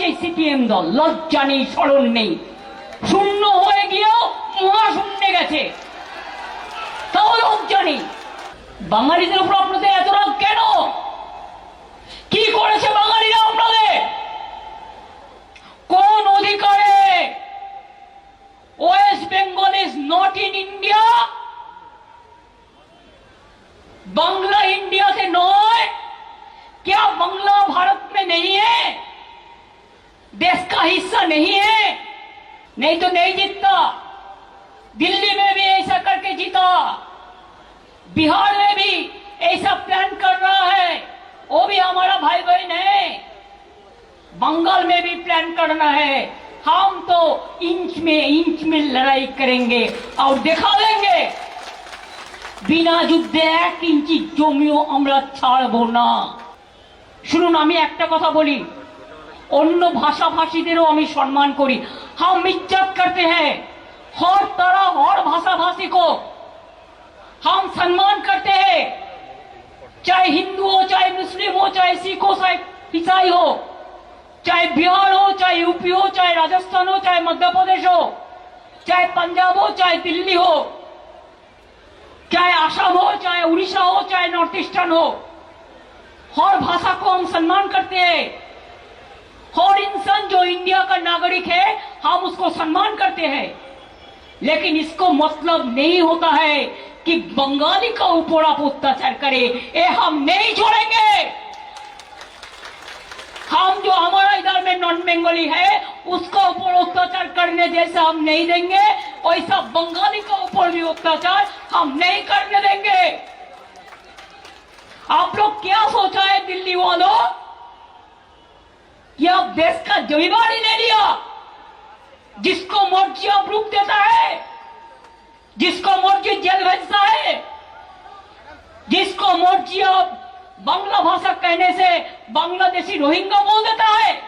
চালাচ্ছে সিপিএম দল লজ্জা নেই স্মরণ নেই শূন্য হয়ে গিয়েও মহাশূন্যে গেছে তাও লজ্জা নেই বাঙালিদের উপর আপনাদের এত রাগ কেন কি করেছে বাঙালিরা আপনাদের কোন অধিকারে West Bengal is not in India Bangla India से नॉय क्या बांग्ला भारत में का हिस्सा नहीं है नहीं तो नहीं जीतता दिल्ली में भी ऐसा करके जीता बिहार में भी ऐसा प्लान कर रहा है वो भी हमारा भाई बहन है बंगाल में भी प्लान करना है हम तो इंच में इंच में लड़ाई करेंगे और दिखा देंगे বিনা যুদ্ধে এক ইঞ্চি জমিও আমরা ছাড়বো না শুনুন আমি একটা কথা বলি অন্য ভাষাভাষীদেরও আমি সম্মান করি हम इज्जत करते हैं हर तरह हर भाषा भाषी को हम सम्मान करते हैं चाहे हिंदू हो चाहे मुस्लिम हो चाहे सिख हो चाहे ईसाई हो चाहे बिहार हो चाहे यूपी हो चाहे राजस्थान हो चाहे मध्य प्रदेश हो चाहे पंजाब हो चाहे दिल्ली हो चाहे आसाम हो चाहे उड़ीसा हो चाहे नॉर्थ ईस्टर्न हो हर भाषा को हम सम्मान करते हैं हर इंसान जो इंडिया का नागरिक है, हम उसको सम्मान करते हैं। लेकिन इसको मतलब नहीं होता है कि बंगाली का ऊपर आप अत्याचार करे। ये हम नहीं छोड़ेंगे। हम जो हमारा इधर में नॉन बंगाली है, उसका ऊपर अत्याचार करने जैसा हम नहीं देंगे, वैसा बंगाली का ऊपर भी अत्याचार हम नहीं करने देंगे। आप लोग क्या सोचा है दिल्ली देश का जमींदारी ले लिया। जिसको आप रुक देता है, जिसको मर्ज़ी जेल भेजता है, जिसको आप बांग्ला भाषा कहने से बांग्लादेशी रोहिंगा बोल देता है।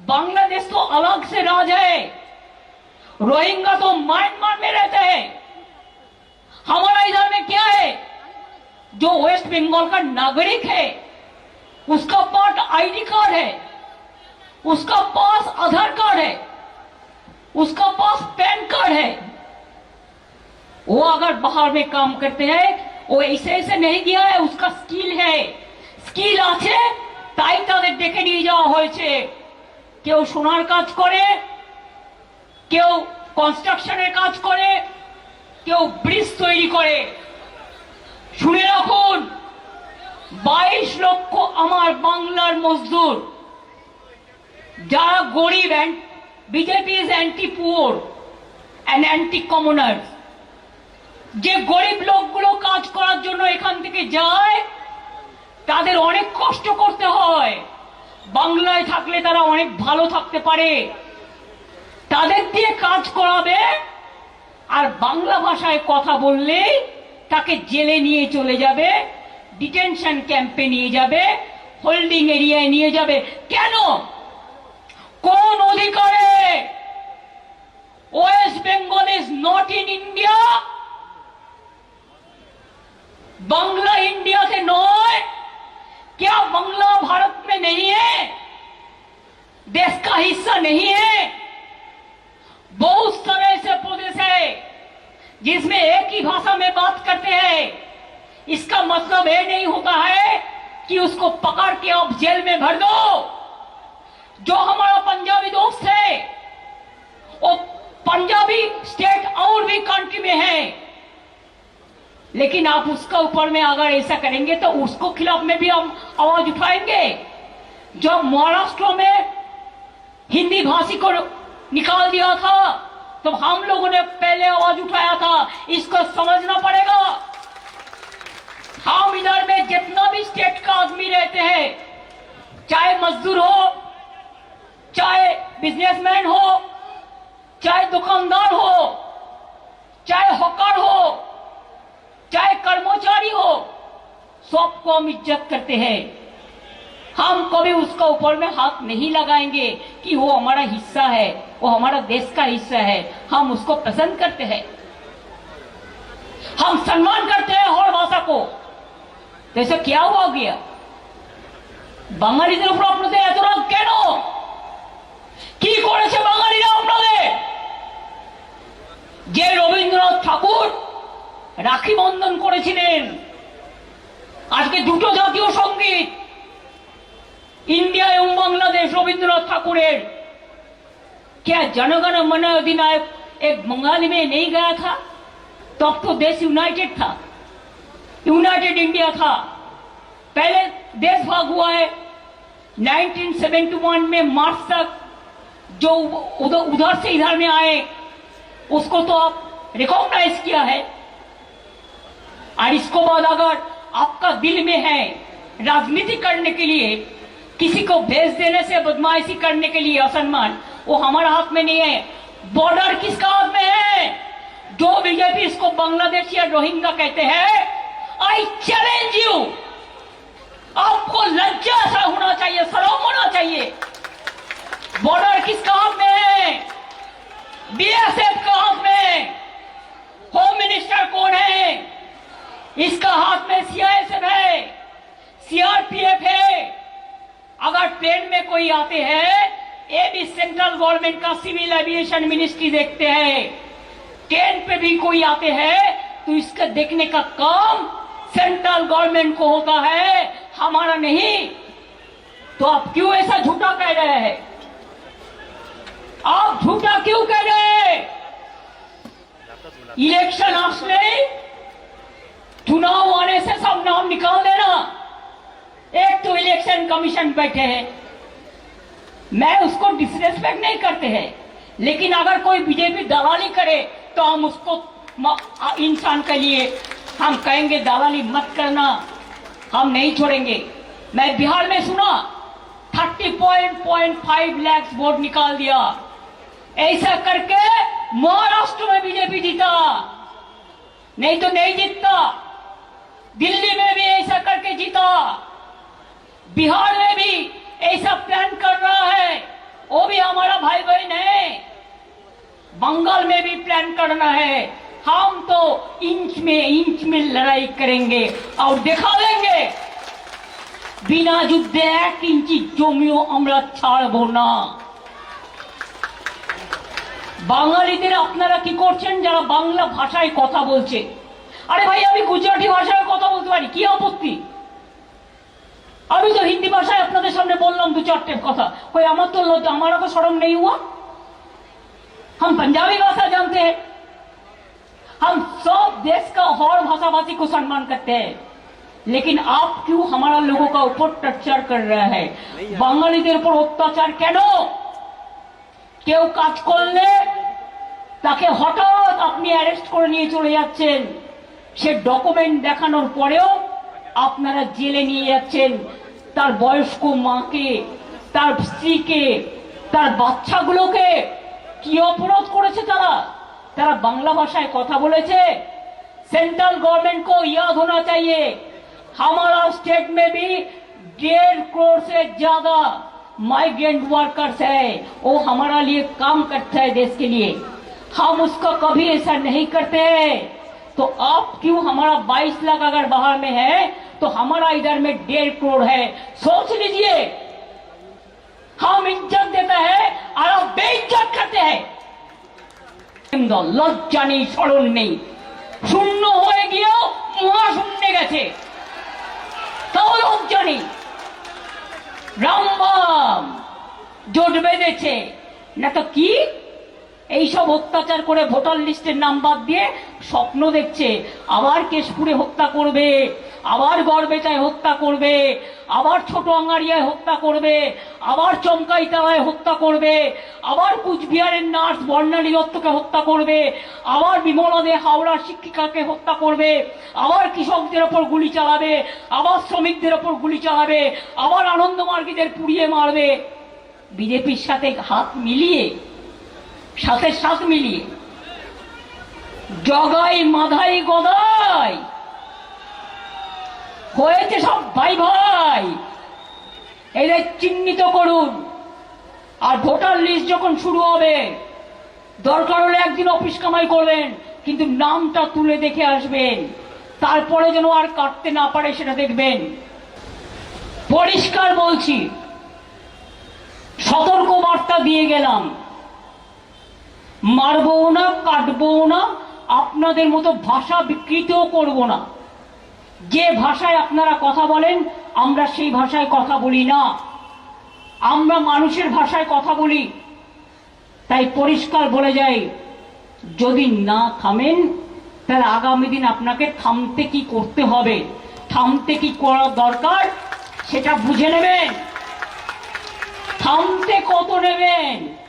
बांग्लादेश तो अलग से राज है। रोहिंगा तो म्यांमार में रहते हैं। हमारा इधर में क्या है? जो वेस्ट बंगाल का नागरिक है, उसका पास आईडी कार्ड है। उसका पास आधार कार्ड है उसका पास पैन कार्ड है वो अगर बाहर में काम करते हैं ও ऐसे ऐसे नहीं गया है उसका স্কিল है স্কিল আছে তাই তাদের ডেকে নিয়ে যাওয়া হয়েছে কেউ সোনার কাজ করে কেউ কনস্ট্রাকশনের কাজ করে কেউ ব্রিজ তৈরি করে শুনে রাখুন বাইশ লক্ষ আমার বাংলার মজদুর যারা গরিব BJP is anti poor and anti commoners যে গরিব লোকগুলো কাজ করার জন্য এখান থেকে যায়, তাদের অনেক কষ্ট করতে হয়। বাংলায় থাকলে তারা অনেক ভালো থাকতে পারে। তাদের দিয়ে কাজ করাবে আর বাংলা ভাষায় কথা বললে তাকে জেলে নিয়ে চলে যাবে ডিটেনশন ক্যাম্পে নিয়ে যাবে হোল্ডিং এরিয়ায় নিয়ে যাবে। কেন? কোন অধিকারে West Bengal is not in India Bangla India से नॉय क्या बांग्ला भारत में नहीं है देश का हिस्सा नहीं है बहुत सारे ऐसे प्रदेश है जिसमें एक ही भाषा में बात करते हैं इसका मतलब ये नहीं होता है कि उसको पकड़ के आप जेल में भर दो जो हमारा पंजाबी दोस्त है, वो पंजाबी स्टेट और भी कंट्री में है। लेकिन आप उसका ऊपर में अगर ऐसा करेंगे तो उसको खिलाफ में भी हम आवाज़ उठाएँगे। जो महाराष्ट्र में हिंदी भाषी को निकाल दिया था तो हम लोगों ने पहले आवाज़ उठाया था, इसको समझना पड़ेगा। हम इधर में जितना भी स्टेट का आदमी रहते हैं, चाहे मजदूर हो चाहे बिजनेसमैन हो चाहे दुकानदार हो चाहे हॉकर हो चाहे कर्मचारी हो सबको हम इज्जत करते हैं हम कभी उसका ऊपर में हाथ नहीं लगाएंगे कि वो हमारा हिस्सा है वो हमारा देश का हिस्सा है हम उसको पसंद करते हैं हम सम्मान करते हैं हर भाषा को तो ऐसा क्या हुआ गया বাঙালিদের উপর আপনাদের এত রাগ কেন কি করেছে বাঙালিরা আপনাদের? যে রবীন্দ্রনাথ ঠাকুর রাখি বন্ধন করেছিলেন, আজকে দুটো জাতীয় সংগীত, ইন্ডিয়া এবং বাংলাদেশ রবীন্দ্রনাথ ঠাকুরের। কে জনগণ মনে অধিনায়ক এক বঙ্গালী মেয়ে নেই গায়া থা? তখন তো দেশ ইউনাইটেড থা। ইউনাইটেড ইন্ডিয়া থা। পেলে দেশ ভাগ হুয়া হ্যাঁ নাইনটিন সেভেন্টি ওয়ান মে মার্চ তাক जो उधर उधर से इधर में आए, उसको तो आप रिकॉग्नाइज किया है। और इसको बाद अगर आपका दिल में है राजनीति करने के लिए, किसी को भेज देने से बदमाशी करने के लिए असम्मान, वो हमारा हाथ में नहीं है। बॉर्डर किसका हाथ में है? जो बीजेपी इसको बांग्लादेश या रोहिंग्या कहते हैं आई चैलेंज यू आपको लज्जा सा होना चाहिए, शर्म होना चाहिए। बॉर्डर किसका हाथ में है बीएसएफ का हाथ में होम मिनिस्टर कौन है? इसका हाथ में सीआईएसएफ है। सीआरपीएफ है। अगर ट्रेन में कोई आते हैं ये भी सेंट्रल गवर्नमेंट का सिविल एविएशन मिनिस्ट्री देखते हैं। ट्रेन पे भी कोई आते हैं तो इसका देखने का काम सेंट्रल गवर्नमेंट को होता है। हमारा नहीं। तो आप क्यों ऐसा झूठा कह रहे हैं? आप झूठा क्यों कह रहे इलेक्शन असले चुनाव आने से सब नाम निकाल देना। एक तो इलेक्शन कमीशन बैठे हैं। मैं उसको डिसरेस्पेक्ट नहीं करते हैं। लेकिन अगर कोई बीजेपी दलाली करे तो हम उसको इंसान के लिए हम कहेंगे, दलाली मत करना, हम नहीं छोड़ेंगे। मैं बिहार में सुना thirty point point five lakhs vote निकाल दिया। ऐसा करके महाराष्ट्र में बीजेपी जीता। नहीं तो नहीं जीतता। दिल्ली में भी ऐसा करके जीता। बिहार में भी ऐसा प्लान कर रहा है। वो भी हमारा भाई बहन है। बंगाल में भी प्लान करना है। हम तो इंच में इंच में लड़ाई करेंगे और दिखा देंगे। बिना युद्ध एक इंची जमियों अमृत छाड़ बोना। বাঙালিদের আপনারা কি করছেন যারা বাংলা ভাষায় কথা বলছে আরে ভাই আমি গুজরাটি ভাষায় কথা বলতে পারি কি আপত্তি আমি তো হিন্দি ভাষায় আপনাদের সামনে বললাম দু চারটে কথা कोई আমার তো লজ্জা हमारा को शर्म नहीं हुआ हम पंजाबी भाषा जानते हैं हम सब देश का और भाषा भाषी को सम्मान करते हैं लेकिन आप क्यों हमारा लोगों का ऊपर टर्चर कर रहा है বাঙালিদের উপর অত্যাচার কেন কেউ কাজ করলে তাকে হঠাৎ আপনি অ্যারেস্ট করে নিয়ে চলে যাচ্ছেন সে ডকুমেন্ট দেখানোর পরেও আপনারা জেলে নিয়ে যাচ্ছেন তার বয়স্ক মাকে তার স্ত্রীকে তার বাচ্চাগুলোকে কি অপরাধ করেছে তারা তারা বাংলা ভাষায় কথা বলেছে सेंट्रल गवर्नमेंट को याद होना चाहिए हमारा स्टेट में भी डेढ़ करोड़ से ज्यादा माइग्रेंट वर्कर्स है वो हमारा लिए काम करता है देश के लिए हम उसका कभी ऐसा नहीं करते हैं तो आप क्यों हमारा 22 लाख अगर बाहर में है तो हमारा इधर में डेढ़ करोड़ है सोच लीजिए हम इज्जत देते हैं और आप बेइज्जत करते हैं লজ্জা নেই স্মরণ নেই শূন্য হয়ে গিয়েও মহা শূন্য গেছে তাও লজ্জা নেই রামবাম জোট বেঁধেছে না তো কি এইসব অত্যাচার করে ভোটার লিস্টের নাম বাদ দিয়ে স্বপ্ন দেখছে, আবার কেশপুরে হত্যা করবে, আবার গড়বেতায় হত্যা করবে, আবার ছোট আঙ্গারিয়ায় হত্যা করবে, আবার চমকাইতায় হত্যা করবে, আবার কুচবিহারের নার্স বর্ণালী দত্তকে হত্যা করবে, আবার বিমলা দে হাওড়ার শিক্ষিকাকে হত্যা করবে, আবার কৃষকদের ওপর গুলি চালাবে, আবার শ্রমিকদের ওপর গুলি চালাবে, আবার আনন্দমার্গীদের পুড়িয়ে মারবে। বিজেপির সাথে হাত মিলিয়ে সাথে সাথ মিলিয়ে জগাই, মাধাই, গদাই। হয়েছে সব ভাই ভাই। এদের চিহ্নিত করুন। আর ভোটার লিস্ট যখন শুরু হবে, দরকার হলে একদিন অফিস কামাই করবেন, কিন্তু নামটা তুলে দেখে আসবেন। তারপরে যেন আর কাটতে না পারে সেটা দেখবেন। পরিষ্কার বলছি সতর্ক বার্তা দিয়ে গেলাম। মারবও না কাটবও না, আপনাদের মতো ভাষা বিকৃতও করব না। যে ভাষায় আপনারা কথা বলেন, আমরা সেই ভাষায় কথা বলি না। আমরা মানুষের ভাষায় কথা বলি। তাই পরিষ্কার বলে যাই, যদি না থামেন, তাহলে আগামী দিন আপনাকে থামতে কি করতে হবে? থামতে কি করা দরকার? সেটা বুঝে নেবেন। থামতে কত নেবেন?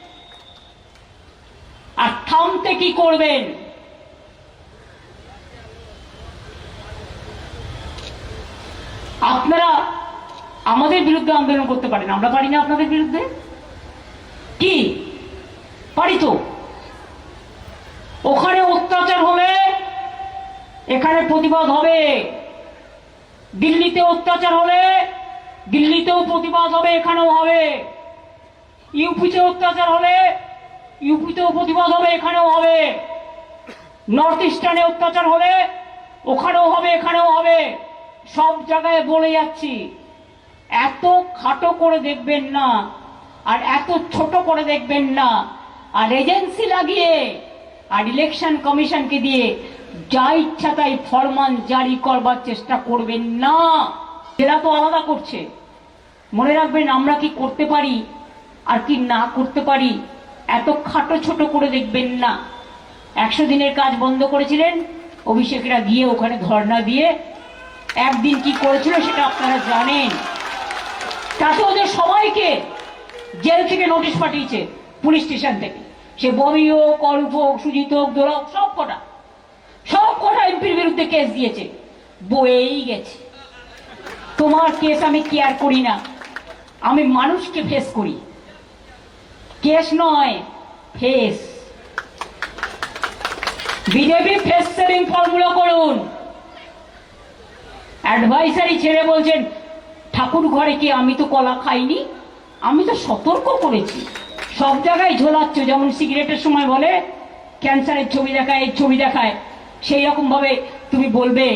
আর থামতে কি করবেন? আপনারা আমাদের বিরুদ্ধে আন্দোলন করতে পারেন। আমরা পারি না আপনাদের বিরুদ্ধে? কি? পারি তো। ওখানে অত্যাচার হলে এখানে প্রতিবাদ হবে। দিল্লিতে অত্যাচার হলে দিল্লিতেও প্রতিবাদ হবে, এখানেও হবে। ইউপিতে অত্যাচার হলে ইউপিতেও প্রতিবাদ হবে, এখানেও হবে। নর্থ ইস্টার্নে অত্যাচার হলে ওখানেও হবে, এখানেও হবে। সব জায়গায় বলে যাচ্ছি, এত খাটো করে দেখবেন না, আর এত ছোট করে দেখবেন না। আর এজেন্সি লাগিয়ে, আর ইলেকশন কমিশনকে দিয়ে যা ইচ্ছা তাই ফরমান জারি করবার চেষ্টা করবেন না। এরা তো আলাদা করছে। মনে রাখবেন আমরা কি করতে পারি আর কি না করতে পারি? এত খাটো ছোট করে দেখবেন না। একশো দিনের কাজ বন্ধ করেছিলেন, অভিষেকরা গিয়ে ওখানে ধর্ণা দিয়ে একদিন কি করেছিল সেটা আপনারা জানেন। তাতে ওদের সবাইকে জেল থেকে নোটিশ পাঠিয়েছে, পুলিশ স্টেশন থেকে। সে বমি হোক অরূপ হোক, সুজিত হোক দোলা হোক, সব কটা। সব কটা এমপির বিরুদ্ধে কেস দিয়েছে। বয়েই গেছে। তোমার কেস আমি কেয়ার করি না। আমি মানুষকে ফেস করি। কেস নয়, face. BJP face saving formula করুন। অ্যাডভাইসারি ছেড়ে বলছেন, ঠাকুর ঘরে কি আমি তো কলা খাইনি? আমি তো সতর্ক করেছি। সব জায়গায় ঝোলাচ্ছ, যেমন সিগারেটের সময় বলে, ক্যান্সারের ছবি দেখায় এই ছবি দেখায়। সেই রকম ভাবে তুমি বলবে,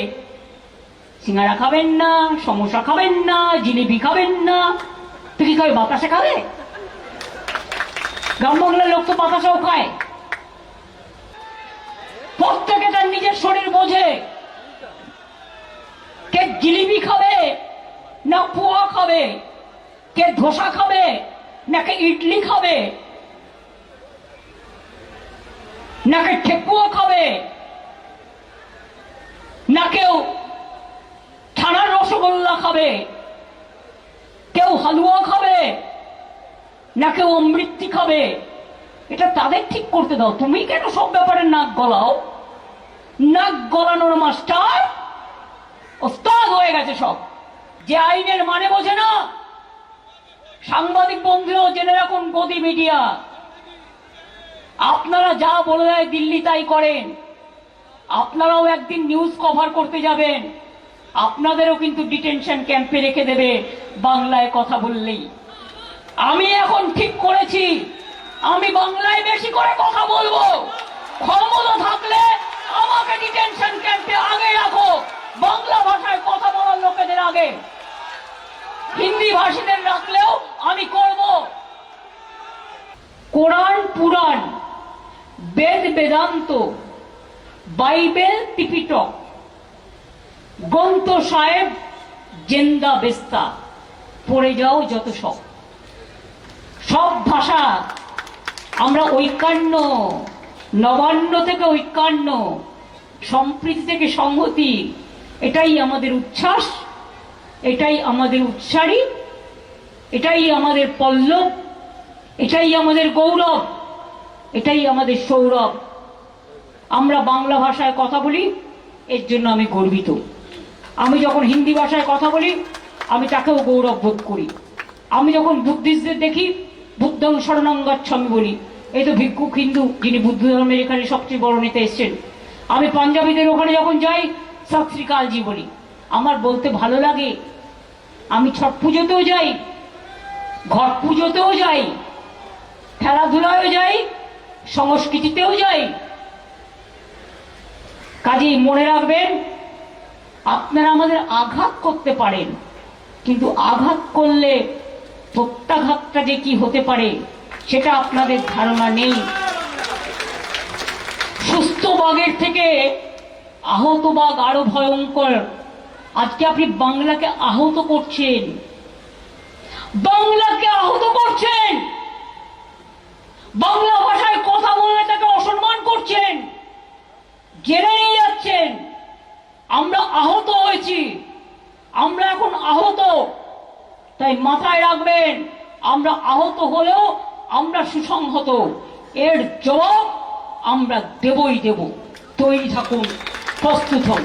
সিঙ্গারা খাবেন না, সমোসা খাবেন না, জিলিপি খাবেন না। তুই কি খাবে বাতাসে খাবে? গ্রাম বাংলার লোক তো বাতাসাও খায়। প্রত্যেকে তার নিজের শরীর বোঝে। কে জিলিপি খাবে, না পোয়া খাবে, কে ধোসা খাবে নাকি ইডলি খাবে নাকি ঠেকুয়া খাবে, না কেউ ছানার রসগোল্লা খাবে, কেউ হালুয়া খাবে না কেউ অমৃতি খাবে। এটা তাদের ঠিক করতে দাও। তুমি কেন সব ব্যাপারে নাক গলাও? নাক গলানোর মাস্টার ওস্তাদ হয়ে গেছে সব। যে আইনের মানে বোঝে না। সাংবাদিক বন্ধুরাও জেনে রাখুন, গদি মিডিয়া। আপনারা যা বলে দেয় দিল্লি তাই করেন। আপনারাও একদিন নিউজ কভার করতে যাবেন। আপনাদেরও কিন্তু ডিটেনশন ক্যাম্পে রেখে দেবে। বাংলায় কথা বললেই। আমি এখন ঠিক করেছি। আমি বাংলায় বেশি করে কথা বলব। ক্ষমতা থাকলে আমাকে ডিটেনশন ক্যাম্পে আগে রাখো। বাংলা ভাষায় কথা বলার লোকেদের আগে। হিন্দি ভাষীদের রাখলেও আমি করব। কোরআন পুরাণ, বেদ বেদান্ত, বাইবেল টিপিটক গ্রন্থ সাহেব জেন্দা বেস্তা, পড়ে যাও যত সব। সব ভাষা আমরা ঐকান্য, নবান্ন থেকে ঐকান্য, সম্প্রীতি থেকে সংহতি, এটাই আমাদের উচ্ছ্বাস, এটাই আমাদের উৎসারী, এটাই আমাদের পল্লব, এটাই আমাদের গৌরব, এটাই আমাদের সৌরভ। আমরা বাংলা ভাষায় কথা বলি, এর জন্য আমি গর্বিত। আমি যখন হিন্দি ভাষায় কথা বলি, আমি তাকেও গৌরব বোধ করি। আমি যখন বুদ্ধিস্টদের দেখি বুদ্ধং শরণাঙ্গচ্ছামি বলি। এই তো ভিক্ষুক হিন্দু, যিনি বুদ্ধ ধর্মের এখানে সবচেয়ে বড় নেতা এসছেন। আমি পাঞ্জাবিদের ওখানে যখন যাই সত শ্রীকালজি বলি। আমার বলতে ভালো লাগে। আমি ছট পুজোতেও যাই, ঘট পুজোতেও যাই, খেলাধুলায়ও যাই, সংস্কৃতিতেও যাই। কাজেই মনে রাখবেন, আপনারা আমাদের আঘাত করতে পারেন, কিন্তু আঘাত করলে প্রত্যাঘাতটা যে কি হতে পারে, সেটা আপনাদের ধারণা নেই। সুস্থ বাঘের থেকে আহত বাঘ আরও ভয়ঙ্কর। আজকে আপনি বাংলাকে আহত করছেন। বাংলাকে আহত করছেন বাংলা ভাষায় কথা বললে তাকে অসম্মান করছেন জেনে নিয়ে যাচ্ছেন আমরা আহত হয়েছি আমরা এখন আহত তাই মাথায় রাখবেন, আমরা আহত হলেও আমরা সুসংহত। এর জবাব আমরা দেবই দেব। তৈরি থাকুন, প্রস্তুত হন।